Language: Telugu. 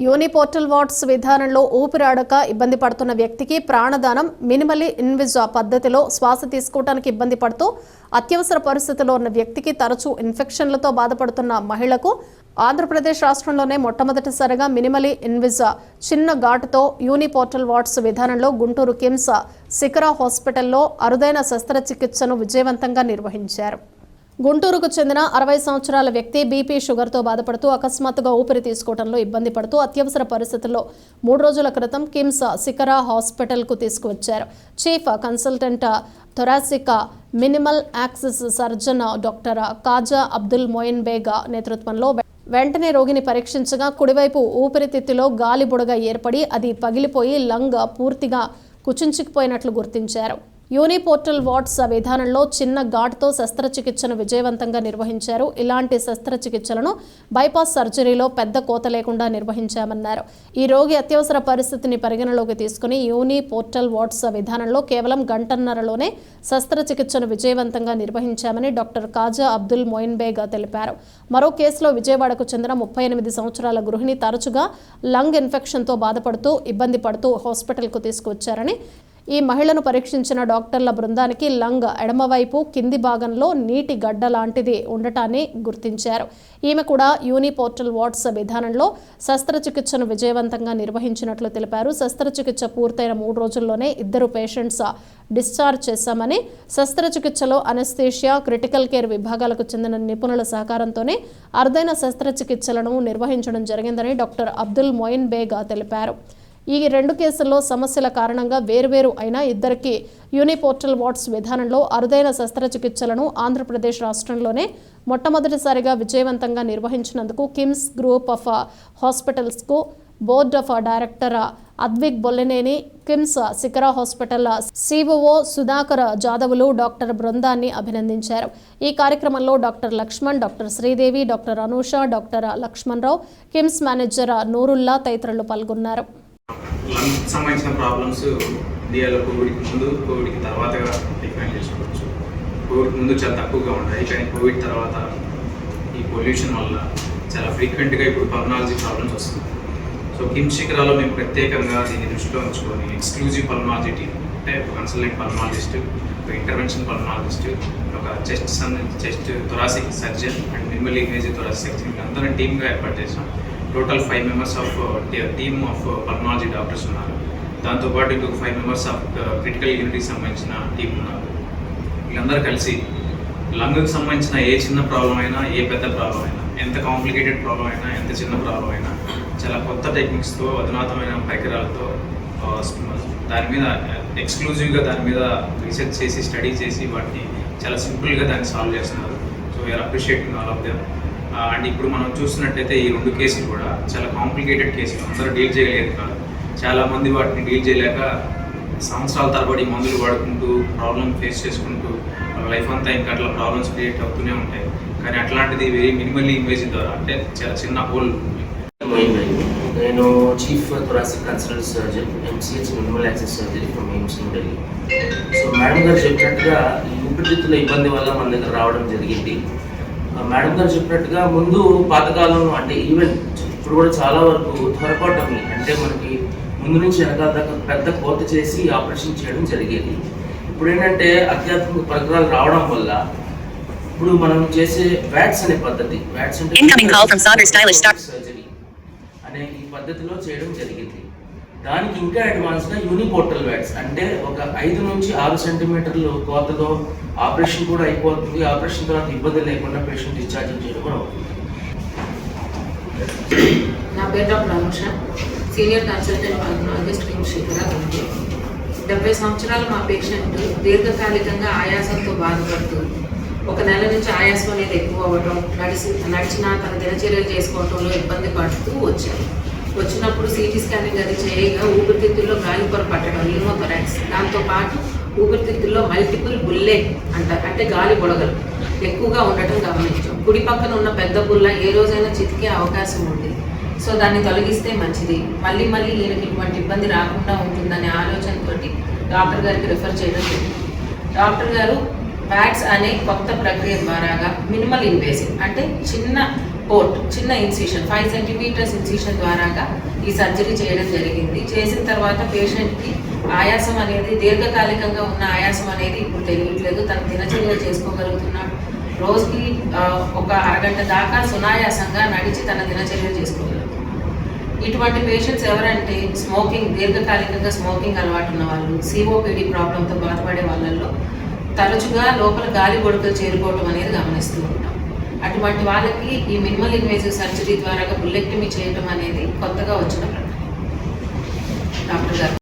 యూనిపోర్టల్ వార్డ్స్ విధానంలో ఊపిరాడక ఇబ్బంది పడుతున్న వ్యక్తికి ప్రాణదానం మినిమలీ ఇన్విజా పద్ధతిలో శ్వాస తీసుకోవడానికి ఇబ్బంది పడుతూ అత్యవసర పరిస్థితిలో ఉన్న వ్యక్తికి తరచూ ఇన్ఫెక్షన్లతో బాధపడుతున్న మహిళకు ఆంధ్రప్రదేశ్ రాష్ట్రంలోనే మొట్టమొదటిసారిగా మినిమలీ ఇన్విజా చిన్న ఘాటుతో యూనిపోర్టల్ వార్డ్స్ విధానంలో గుంటూరు కిమ్స్ శిఖరా హాస్పిటల్లో అరుదైన శస్త్రచికిత్సను విజయవంతంగా నిర్వహించారు. గుంటూరుకు చెందిన అరవై సంవత్సరాల వ్యక్తి బీపీ షుగర్తో బాధపడుతూ అకస్మాత్తుగా ఊపిరి తీసుకోవడంలో ఇబ్బంది పడుతూ అత్యవసర పరిస్థితుల్లో మూడు రోజుల క్రితం కిమ్స్ సికరా హాస్పిటల్కు తీసుకువచ్చారు. Chief consultant thoracic minimal access surgeon doctor Kaja Abdul Moin Baig నేతృత్వంలో వెంటనే రోగిని పరీక్షించగా కుడివైపు ఊపిరితిత్తులో గాలి బుడగ ఏర్పడి అది పగిలిపోయి లంగ్ పూర్తిగా కుచించుకుపోయినట్లు గుర్తించారు. యూనిపోర్టల్ వార్డ్స్ విధానంలో చిన్న ఘాట్తో శస్త్రచికిత్సను విజయవంతంగా నిర్వహించారు. ఇలాంటి శస్త్రచికిత్సలను బైపాస్ సర్జరీలో పెద్ద కోత లేకుండా నిర్వహించామన్నారు. ఈ రోగి అత్యవసర పరిస్థితిని పరిగణలోకి తీసుకుని యూనిపోర్టల్ వార్డ్స్ విధానంలో కేవలం గంటన్నరలోనే శస్త్రచికిత్సను విజయవంతంగా నిర్వహించామని డాక్టర్ కాజా అబ్దుల్ మొయిన్బేగ్ తెలిపారు. మరో కేసులో విజయవాడకు చెందిన ముప్పై ఎనిమిది సంవత్సరాల గృహిణి తరచుగా లంగ్ ఇన్ఫెక్షన్తో బాధపడుతూ ఇబ్బంది పడుతూ హాస్పిటల్కు తీసుకువచ్చారని ఈ మహిళను పరీక్షించిన డాక్టర్ల బృందానికి లంగ్ ఎడమవైపు కింది భాగంలో నీటి గడ్డ లాంటిది ఉండటాన్ని గుర్తించారు. ఈమె కూడా యూనిపోర్టల్ వార్డ్స్ విధానంలో శస్త్రచికిత్సను విజయవంతంగా నిర్వహించినట్లు తెలిపారు. శస్త్రచికిత్స పూర్తయిన మూడు రోజుల్లోనే ఇద్దరు పేషెంట్స్ డిశ్చార్జ్ చేశామని శస్త్రచికిత్సలో అనస్థేషియా క్రిటికల్ కేర్ విభాగాలకు చెందిన నిపుణుల సహకారంతోనే అరుదైన శస్త్రచికిత్సలను నిర్వహించడం జరిగిందని డాక్టర్ అబ్దుల్ మొయిన్ బేగా తెలిపారు. ఈ రెండు కేసుల్లో సమస్యల కారణంగా వేర్వేరు అయిన ఇద్దరికి యూనిపోర్టల్ వార్డ్స్ విధానంలో అరుదైన శస్త్రచికిత్సలను ఆంధ్రప్రదేశ్ రాష్ట్రంలోనే మొట్టమొదటిసారిగా విజయవంతంగా నిర్వహించినందుకు KIMS group of హాస్పిటల్స్కు board of director Advik Bollineni KIMS Shikhara hospital COO Sudhakar జాదవులు doctor బృందాన్ని అభినందించారు. ఈ కార్యక్రమంలో doctor Laxman doctor Sridevi doctor Anusha doctor Lakshmana Rao KIMS manager Nurullah తదితరులు పాల్గొన్నారు. లంగ్ సంబంధించిన ప్రాబ్లమ్స్ ఇండియాలో కోవిడ్కి ముందు కోవిడ్కి తర్వాత డిఫైన్ చేసుకోవచ్చు. కోవిడ్ ముందు చాలా తక్కువగా ఉంటాయి కానీ కోవిడ్ తర్వాత ఈ పొల్యూషన్ వల్ల చాలా ఫ్రీక్వెంట్గా ఇప్పుడు పల్మాలజీ ప్రాబ్లమ్స్ వస్తుంది సో కిమ్స్ శిఖరాలో మేము ప్రత్యేకంగా దీన్ని దృష్టిలో ఉంచుకొని ఎక్స్క్లూజివ్ పల్మాలజీ టీమ్ అంటే కన్సల్టెంట్ పల్మాలజిస్ట్ ఒక ఇంటర్వెన్షన్ పల్మాలజిస్ట్ ఒక chest chest thoracic surgeon and minimal image thoracic surgeon అందరం టీమ్గా ఏర్పాటు చేసాం total five members of uh, team of uh, pulmonology doctors ఉన్నారు. దాంతోపాటు ఇంకొక five members of uh, critical యూనిట్కి సంబంధించిన టీం ఉన్నారు. వీళ్ళందరూ కలిసి లంగ్కి సంబంధించిన ఏ చిన్న ప్రాబ్లం అయినా ఏ పెద్ద ప్రాబ్లం అయినా ఎంత కాంప్లికేటెడ్ ప్రాబ్లం అయినా ఎంత చిన్న ప్రాబ్లం అయినా చాలా కొత్త టెక్నిక్స్తో అధునాతమైన పరికరాలతో దాని మీద ఎక్స్క్లూజివ్గా దాని మీద రీసెర్చ్ చేసి స్టడీ చేసి వాటిని చాలా సింపుల్గా దాన్ని సాల్వ్ చేస్తున్నారు. So we're appreciating all of them and ఇప్పుడు మనం చూస్తున్నట్టయితే ఈ రెండు కేసులు కూడా చాలా కాంప్లికేటెడ్ కేసులు. అందరూ డీల్ చేయలేదు కాదు. చాలా మంది వాటిని డీల్ చేయలేక సంవత్సరాల తరబడి మందులు వాడుకుంటూ ప్రాబ్లమ్ ఫేస్ చేసుకుంటూ వాళ్ళ లైఫ్ అంతా ఇంకా అట్లా ప్రాబ్లమ్స్ క్రియేట్ అవుతూనే ఉంటాయి. కానీ అట్లాంటిది వెరీ మినిమల్లీ ఇన్వేజివ్ ద్వారా అంటే చాలా చిన్న హోల్ నేను chief thoracic consultant surgeon MCh minimal access surgery from AIIMS New Delhi so madam గారు చెప్పినట్టుగా ఊపిరితిత్తుల ఇబ్బంది వల్ల మన దగ్గర రావడం జరిగింది. మేడం గారు చెప్పినట్టుగా ముందు పాతకాలం అంటే ఈవెన్ ఇప్పుడు కూడా చాలా వరకు త్వరపడటం అంటే మనకి ముందు నుంచి వెనకాల దాకా పెద్ద కోత చేసి ఆపరేషన్ చేయడం జరిగేది. ఇప్పుడు ఏంటంటే అత్యాధునిక పరికరాలు రావడం వల్ల ఇప్పుడు మనం చేసే వ్యాట్స్ అనే పద్ధతి. వ్యాట్స్ అంటే సర్జరీ అనే ఈ పద్ధతిలో చేయడం జరిగింది. దానికి ఇంకా అడ్వాన్స్గా యూనిపోర్టల్ వ్యాక్స్ అంటే ఒక ఐదు నుంచి ఆరు సెంటీమీటర్లు కోతలో ఆపరేషన్ కూడా అయిపోతుంది. ఆపరేషన్ తర్వాత ఇబ్బంది లేకుండా పేషెంట్ డిశ్చార్జ్ చేయడం కూడా అవుతుంది. నా పేరు డాక్టర్ అనుష. సీనియర్ కన్సల్టెంట్ ఆగస్ట్ కింగ్శేఖర డెబ్బై సంవత్సరాలు మా పేషెంట్ దీర్ఘకాలికంగా ఆయాసంతో బాధపడుతూ ఒక నెల నుంచి ఆయాసం అనేది ఎక్కువ అవ్వడం నడిచి నడిచినా తన దినచర్యలు చేసుకోవడంలో ఇబ్బంది పడుతూ వచ్చారు. వచ్చినప్పుడు సిటీ స్కానింగ్ అది చేయగా ఊపిరితిత్తుల్లో గాలి పొర పట్టడం న్యూమోథొరాక్స్ దాంతోపాటు ఊపిరితిత్తుల్లో మల్టిపుల్ బుల్లే అంటారు. అంటే గాలి బుడగలు. ఎక్కువగా ఉండటం గమనించాం. కుడి పక్కన ఉన్న పెద్ద బుల్ల ఏ రోజైనా చితికే అవకాశం ఉంది. సో దాన్ని తొలగిస్తే మంచిది. మళ్ళీ మళ్ళీ ఈయనకి ఇటువంటి ఇబ్బంది రాకుండా ఉంటుందనే ఆలోచనతోటి డాక్టర్ గారికి రిఫర్ చేయడం జరిగింది. డాక్టర్ గారు ప్యాట్స్ అనే కొత్త ప్రక్రియ ద్వారాగా మినిమల్ ఇన్వేసివ్ అంటే చిన్న బోట్ చిన్న ఇన్సిషన్ ఫైవ్ సెంటీమీటర్స్ ఇన్సిషన్ ద్వారాగా ఈ సర్జరీ చేయడం జరిగింది. చేసిన తర్వాత పేషెంట్కి ఆయాసం అనేది దీర్ఘకాలికంగా ఉన్న ఆయాసం అనేది ఇప్పుడు తెలియట్లేదు. తన దినచర్య చేసుకోగలుగుతున్నాడు రోజుకి ఒక అరగంట దాకా సునాయాసంగా నడిచి తన దినచర్య చేసుకోగలుగుతున్నాడు ఇటువంటి పేషెంట్స్ ఎవరంటే స్మోకింగ్ దీర్ఘకాలికంగా స్మోకింగ్ అలవాటు ఉన్న వాళ్ళు సిఓపిడి ప్రాబ్లంతో బాధపడే వాళ్ళల్లో తరచుగా లోపల గాలి గొడుగులు చేరుకోవడం అనేది గమనిస్తూ ఉంటాం. అటువంటి వాళ్ళకి ఈ మినిమల్ ఇన్వేజివ్ సర్జరీ ద్వారా బుల్లెక్టమీ చేయడం అనేది కొత్తగా వచ్చిన డాక్టర్ గారు.